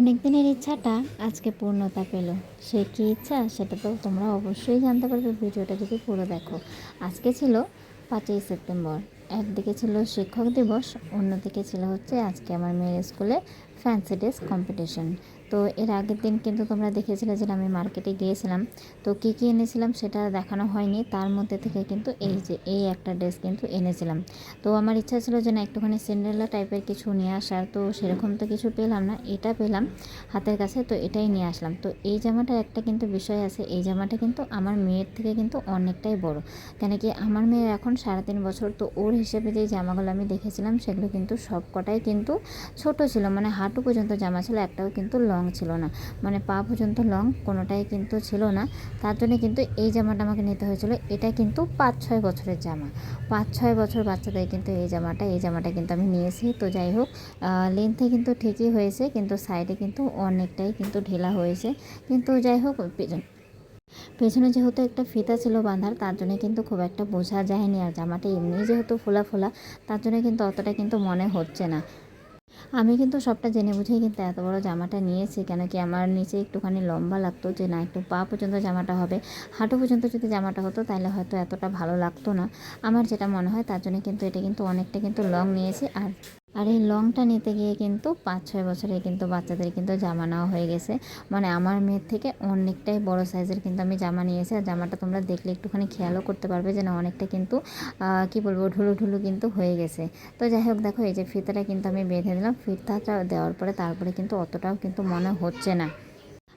অনেক দিনের ইচ্ছাটা আজকে পূর্ণতা পেল। সে কী ইচ্ছা সেটা তো তোমরা অবশ্যই জানতে পারবে, ভিডিওটা যদি পুরো দেখো। আজকে ছিল পাঁচই সেপ্টেম্বর। একদিকে ছিল শিক্ষক দিবস, অন্যদিকে ছিল হচ্ছে আজকে আমার মেয়ের স্কুলে ফ্যান্সি ড্রেস কম্পিটিশন। তো এর আগের দিন কিন্তু তোমরা দেখেছিলে যে আমি মার্কেটে গিয়েছিলাম। তো কী কী এনেছিলাম সেটা দেখানো হয়নি। তার মধ্যে থেকে কিন্তু এই যে, এই একটা ড্রেস কিন্তু এনেছিলাম। তো আমার ইচ্ছা ছিল যে না একটুখানি সিন্ড্রেলা টাইপের কিছু নিয়ে আসার। তো সেরকম তো কিছু পেলাম না, এটা পেলাম হাতের কাছে, তো এটাই নিয়ে আসলাম। তো এই জামাটার একটা কিন্তু বিষয় আছে, এই জামাটা কিন্তু আমার মেয়ের থেকে কিন্তু অনেকটাই বড়। কেন কি আমার মেয়ের এখন সাড়ে তিন বছর, তো ওর হিসেবে যেই জামাগুলো আমি দেখেছিলাম সেগুলো কিন্তু সব কটাই কিন্তু ছোট ছিল। মানে হাঁটু পর্যন্ত জামা ছিল, একটাও কিন্তু লং ছিল না। মানে পা পর্যন্ত লং কোনোটাই কিন্তু ছিল না। তার জন্য কিন্তু এই জামাটা আমাকে নিতে হয়েছিল। এটা কিন্তু পাঁচ ছয় বছরের জামা। পাঁচ ছয় বছর বাচ্চাদের কিন্তু এই জামাটা এই জামাটা কিন্তু আমি নিয়েছি। তো যাই হোক লেন্থে কিন্তু ঠিকই হয়েছে, কিন্তু সাইডে কিন্তু অনেকটাই কিন্তু ঢিলা হয়েছে। কিন্তু যাই হোক, পেছন, পেছনে যেহেতু একটা ফিতা ছিল বাঁধার, তার জন্য কিন্তু খুব একটা বোঝা যায়নি। আর জামাটা এমনি যেহেতু ফোলা ফোলা তার জন্য কিন্তু অতটা কিন্তু মনে হচ্ছে না। আমি কিন্তু সবটা জেনে বুঝেই কিন্তু এত বড় জামাটা নিয়েছি, কেন কি আমার নিচে একটুখানি লম্বা লাগতো যে না, একটু পা পর্যন্ত জামাটা হবে। হাঁটু পর্যন্ত যদি জামাটা হতো তাহলে হয়তো এতটা ভালো লাগতো না। আমার যেটা মনে হয়, তার জন্য কিন্তু এটা কিন্তু অনেকটা কিন্তু লং নিয়েছি। আর আর এই লংটা নিতে গিয়ে কিন্তু পাঁচ, ছয় বছরে কিন্তু বাচ্চাদের কিন্তু জামা নেওয়া হয়ে গেছে। মানে আমার মেয়ের থেকে অনেকটাই বড় সাইজের কিন্তু আমি জামা নিয়েছি। আর জামাটা তোমরা দেখলে একটুখানি খেয়ালও করতে পারবে যে না, অনেকটা কিন্তু কি বলব ঢুলু ঢুলু কিন্তু হয়ে গেছে। তো যাই হোক, দেখো এই যে ফিতাটা কিন্তু আমি বেঁধে দিলাম। ফিতাটা দেওয়ার পরে তারপরে কিন্তু অতটাও কিন্তু মনে হচ্ছে না।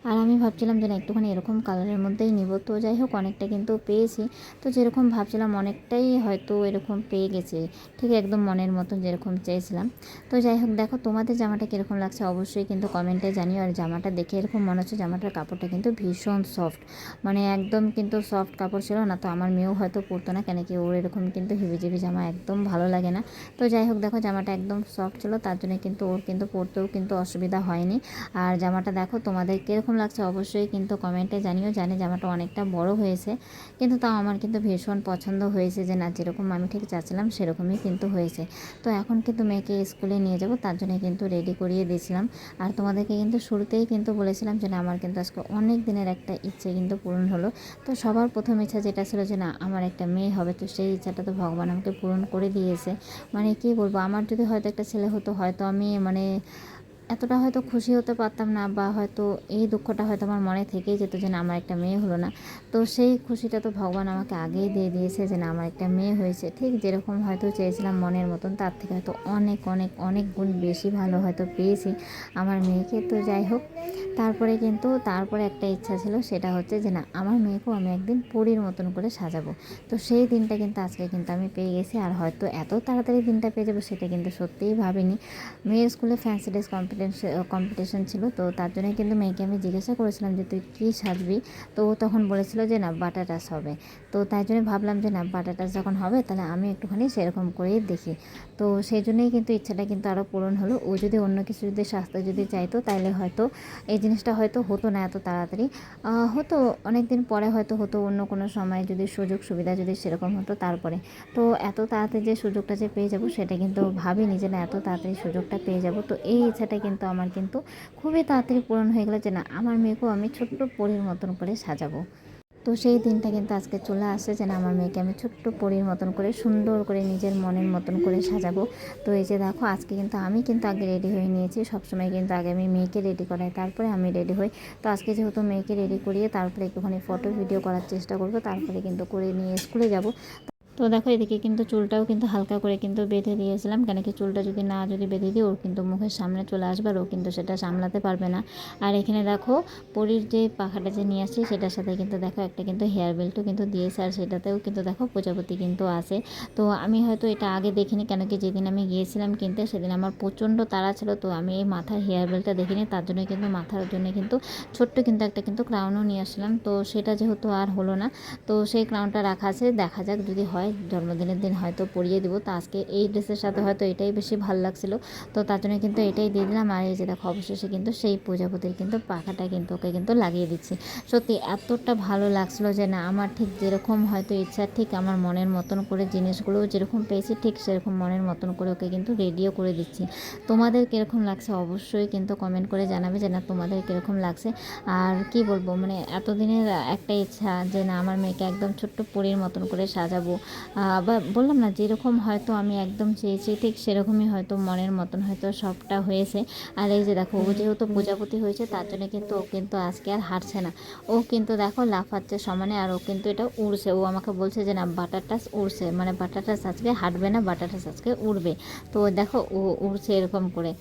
আর আমি ভাবছিলাম যে না, একটুখানি এরকম কালারের মধ্যেই নিব। তো যাই হোক, অনেকটা কিন্তু পেয়েছি। তো যেরকম ভাবছিলাম, অনেকটাই হয়তো এরকম পেয়ে গেছে। ঠিক একদম মনের মতন যেরকম চেয়েছিলাম। তো যাই হোক, দেখো তোমাদের জামাটা কীরকম লাগছে অবশ্যই কিন্তু কমেন্টে জানিও। আর জামাটা দেখে এরকম মনে হচ্ছে জামাটার কাপড়টা কিন্তু ভীষণ সফট মানে একদম কিন্তু সফট কাপড় ছিল না, তো আমার মেয়েও হয়তো পরতো না, কেন কি ওর এরকম কিন্তু হিবিজিবি জামা একদম ভালো লাগে না। তো যাই হোক, দেখো জামাটা একদম সফট ছিল, তার জন্য কিন্তু ওর কিন্তু পরতেও কিন্তু অসুবিধা হয়নি। আর জামাটা দেখো তোমাদের কীরকম কীরকম লাগছে অবশ্যই কিন্তু কমেন্টে জানিও। জানি জামাটা অনেকটা বড় হয়েছে, কিন্তু তাও আমার কিন্তু ভীষণ পছন্দ হয়েছে যে না, যেরকম আমি ঠিক চাচ্ছিলাম সেরকমই কিন্তু হয়েছে। তো এখন কিন্তু মেয়েকে স্কুলে নিয়ে যাব, তার জন্য কিন্তু রেডি করিয়ে দিয়েছিলাম। আর তোমাদেরকে কিন্তু শুরুতেই কিন্তু বলেছিলাম যে না, আমার কিন্তু আজকে অনেক দিনের একটা ইচ্ছে কিন্তু পূরণ হলো। তো সবার প্রথম ইচ্ছা যেটা ছিল যে না, আমার একটা মেয়ে হবে, তো সেই ইচ্ছাটা তো ভগবান আমাকে পূরণ করে দিয়েছে। মানে কি বলব, আমার যদি হয়তো একটা ছেলে হতো, হয়তো আমি মানে এতটা হয়তো খুশি হতে পারতাম না বা হয়তো এই দুঃখটা হয়তো আমার মনে থেকেই যেত যে না, আমার একটা মেয়ে হলো না। তো সেই খুশিটা তো ভগবান আমাকে আগেই দিয়ে দিয়েছে যে না, আমার একটা মেয়ে হয়েছে। ঠিক যেরকম হয়তো চেয়েছিলাম মনের মতন, তার থেকে হয়তো অনেক অনেক অনেক গুণ বেশি ভালো হয়তো পেয়েছি আমার মেয়েকে। তো যাই হোক তারপরে কিন্তু তারপরে একটা ইচ্ছা ছিল, সেটা হচ্ছে যে না, আমার মেয়েকেও আমি একদিন পরীর মতন করে সাজাবো। তো সেই দিনটা কিন্তু আজকে কিন্তু আমি পেয়ে গেছি, আর হয়তো এত তাড়াতাড়ি দিনটা পেয়ে যাব সেটা কিন্তু সত্যিই ভাবিনি। মেয়ের স্কুলে ফ্যান্সি ড্রেস কম্পিটিশন কম্পিটিশন ছিল, তো তার জন্য কিন্তু মেয়েকে আমি জিজ্ঞাসা করেছিলাম যে, তুই কী সাজবি? তো ও তখন বলেছিল যে, না, বাটাটাস হবে। তো তাই জন্য ভাবলাম যে, না, বাটাটাস যখন হবে, তাহলে আমি একটুখানি সেরকম করেই দেখি। তো সেই জন্যই কিন্তু ইচ্ছাটা কিন্তু আরও পূরণ হলো। ও যদি অন্য কিছু যদি স্বাস্থ্য যদি চাইতো তাহলে হয়তো এই জিনিসটা হয়তো হতো না এত তাড়াতাড়ি। হতো অনেক দিন পরে হয়তো হতো, অন্য কোনো সময় যদি সুযোগ সুবিধা যদি সেরকম হতো তারপরে। তো এত তাড়াতাড়ি যে সুযোগটা যে পেয়ে যাব সেটা কিন্তু ভাবিনি যে না, এত তাড়াতাড়ি সুযোগটা পেয়ে যাব। তো এই ইচ্ছাটা কিন্তু আমার কিন্তু খুবই তাড়াতাড়ি পূরণ হয়ে গেল যে না, আমার মেয়েকেও আমি ছোট্ট পরির মতন করে সাজাবো। তো সেই দিনটা কিন্তু আজকে চলে আসছে যেন আমার মেয়েকে আমি ছোট্ট পরির মতন করে, সুন্দর করে নিজের মনের মতন করে সাজাবো। তো এই যে দেখো, আজকে কিন্তু আমি কিন্তু আগে রেডি হয়ে নিয়েছি। সবসময় কিন্তু আগে আমি মেয়েকে রেডি করাই, তারপরে আমি রেডি হই। তো আজকে যেহেতু মেয়েকে রেডি করিয়ে তারপরে একটুখানি ফটো, ভিডিও করার চেষ্টা করব, তারপরে কিন্তু করে নিয়ে স্কুলে যাব। তো দেখো এদিকে কিন্তু চুলটাও কিন্তু হালকা করে কিন্তু বেঁধে দিয়েছিলাম, কেন কি চুলটা যদি না যদি বেঁধে দিই, ওর কিন্তু মুখের সামনে চলে আসবে আর ও কিন্তু সেটা সামলাতে পারবে না। আর এখানে দেখো পরির যে পাখাটা যে নিয়ে আসছি, সেটার সাথে কিন্তু দেখো একটা কিন্তু হেয়ার বেল্টও কিন্তু দিয়েছে, আর সেটাতেও কিন্তু দেখো প্রজাপতি কিন্তু আছে। তো আমি হয়তো এটা আগে দেখিনি, কেন কি যেদিন আমি গিয়েছিলাম কিনতে, সেদিন আমার প্রচণ্ড তাড়া ছিল, তো আমি এই মাথার হেয়ার বেল্টটা দেখিনি, তার জন্য কিন্তু মাথার জন্য কিন্তু ছোট্ট কিন্তু একটা কিন্তু ক্রাউনও নিয়ে আসলাম। তো সেটা যেহেতু আর হলো না, তো সেই ক্রাউনটা রাখা আছে, দেখা যাক যদি হয় হয়, জন্মদিনের দিন হয়তো পরিয়ে দেবো। তো আজকে এই ড্রেসের সাথে হয়তো এটাই বেশি ভালো লাগছিল। তো তার জন্য কিন্তু এটাই দিয়ে দিলাম। আর এই যে দেখো, অবশেষে কিন্তু সেই প্রজাপতির কিন্তু পাখাটা কিন্তু ওকে কিন্তু লাগিয়ে দিচ্ছি। সত্যি এতটা ভালো লাগছিল যে না, আমার ঠিক যেরকম হয়তো ইচ্ছা, ঠিক আমার মনের মতন করে জিনিসগুলো যেরকম পেয়েছি, ঠিক সেরকম মনের মতন করে ওকে কিন্তু রেডিও করে দিচ্ছি। তোমাদের কীরকম লাগছে অবশ্যই কিন্তু কমেন্ট করে জানাবে যে না, তোমাদের কীরকম লাগছে? আর কি বলব মানে এতদিনের একটা ইচ্ছা যে না, আমার মেয়েকে একদম ছোট্ট পরীর মতন করে সাজাবো। বা বললাম না যেরকম হয়তো আমি একদম চেয়েছি ঠিক সেরকমই হয়তো মনের মতন হয়তো সবটা হয়েছে। আর এই যে দেখো ও যেহেতু প্রজাপতি হয়েছে তার জন্য কিন্তু ও কিন্তু আজকে আর হাঁটছে না। ও কিন্তু দেখো লাফাচ্ছে সমানে আর ও কিন্তু এটা উড়ছে। ও আমাকে বলছে যে না বাটারটাস উড়ছে। মানে বাটারটাস আজকে হাঁটবে না বাটারটাস আজকে উড়বে। তো দেখো ও উড়ছে এরকম করে।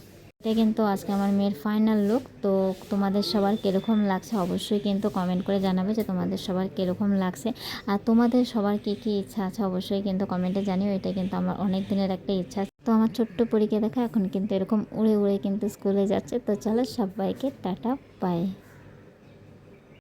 এটা কিন্তু আজকে আমার মেয়ের ফাইনাল লুক তো তোমাদের সবার কীরকম লাগছে অবশ্যই কিন্তু কমেন্ট করে জানাবে যে তোমাদের সবার কীরকম লাগছে। আর তোমাদের সবার কী কী ইচ্ছা আছে অবশ্যই কিন্তু কমেন্টে জানিও, এটা কিন্তু আমার অনেক দিনের একটা ইচ্ছা তো আমার ছোট্ট পরীকে দেখা, এখন কিন্তু এরকম উড়ে উড়ে কিন্তু স্কুলে যাচ্ছে। তো চলো সবাইকে টাটা বাই